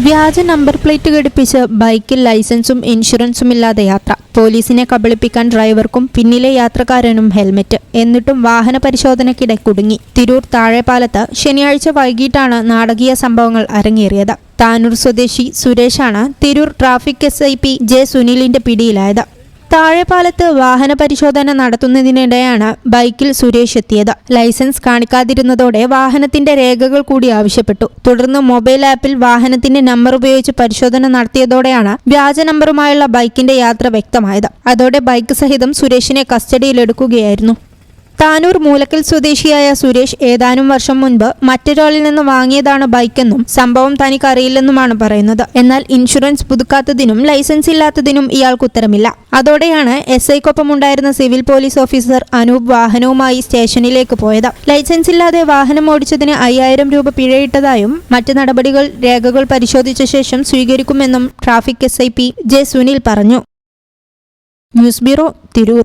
വ്യാജ number plate ഘടിപ്പിച്ച് ബൈക്കിൽ ലൈസൻസും ഇൻഷുറൻസും ഇല്ലാതെ യാത്ര. പോലീസിനെ കബളിപ്പിക്കാൻ ഡ്രൈവർക്കും പിന്നിലെ യാത്രക്കാരനും ഹെൽമെറ്റ്. എന്നിട്ടും വാഹന പരിശോധനയ്ക്കിടെ കുടുങ്ങി. തിരൂർ താഴെപ്പാലത്ത് ശനിയാഴ്ച വൈകിട്ടാണ് നാടകീയ സംഭവങ്ങൾ അരങ്ങേറിയത്. താനൂർ സ്വദേശി സുരേഷാണ് Tirur traffic S I P J സുനിലിന്റെ പിടിയിലായത്. താഴെപ്പാലത്ത് വാഹന പരിശോധന നടത്തുന്നതിനിടെയാണ് ബൈക്കിൽ സുരേഷ് എത്തിയത്. ലൈസൻസ് കാണിക്കാതിരുന്നതോടെ വാഹനത്തിന്റെ രേഖകൾ കൂടി ആവശ്യപ്പെട്ടു. തുടർന്ന് മൊബൈൽ ആപ്പിൽ വാഹനത്തിന്റെ നമ്പർ ഉപയോഗിച്ച് പരിശോധന നടത്തിയതോടെയാണ് വ്യാജ നമ്പറുമായുള്ള ബൈക്കിന്റെ യാത്ര വ്യക്തമായത്. അതോടെ ബൈക്ക് സഹിതം സുരേഷിനെ കസ്റ്റഡിയിലെടുക്കുകയായിരുന്നു. താനൂർ മൂലക്കൽ സ്വദേശിയായ സുരേഷ് ഏതാനും വർഷം മുൻപ് മറ്റൊരാളിൽ നിന്ന് വാങ്ങിയതാണ് ബൈക്കെന്നും സംഭവം തനിക്ക് അറിയില്ലെന്നുമാണ് പറയുന്നത്. എന്നാൽ ഇൻഷുറൻസ് പുതുക്കാത്തതിനും ലൈസൻസ് ഇല്ലാത്തതിനും ഇയാൾക്ക് ഉത്തരമില്ല. അതോടെയാണ് എസ് ഐക്കൊപ്പമുണ്ടായിരുന്ന സിവിൽ പോലീസ് ഓഫീസർ അനൂപ് വാഹനവുമായി സ്റ്റേഷനിലേക്ക് പോയത്. ലൈസൻസ് ഇല്ലാതെ വാഹനം ഓടിച്ചതിന് അയ്യായിരം രൂപ പിഴയിട്ടതായും മറ്റ് നടപടികൾ രേഖകൾ പരിശോധിച്ച ശേഷം സ്വീകരിക്കുമെന്നും traffic S I P J Sunil പറഞ്ഞു. News bureau Tirur.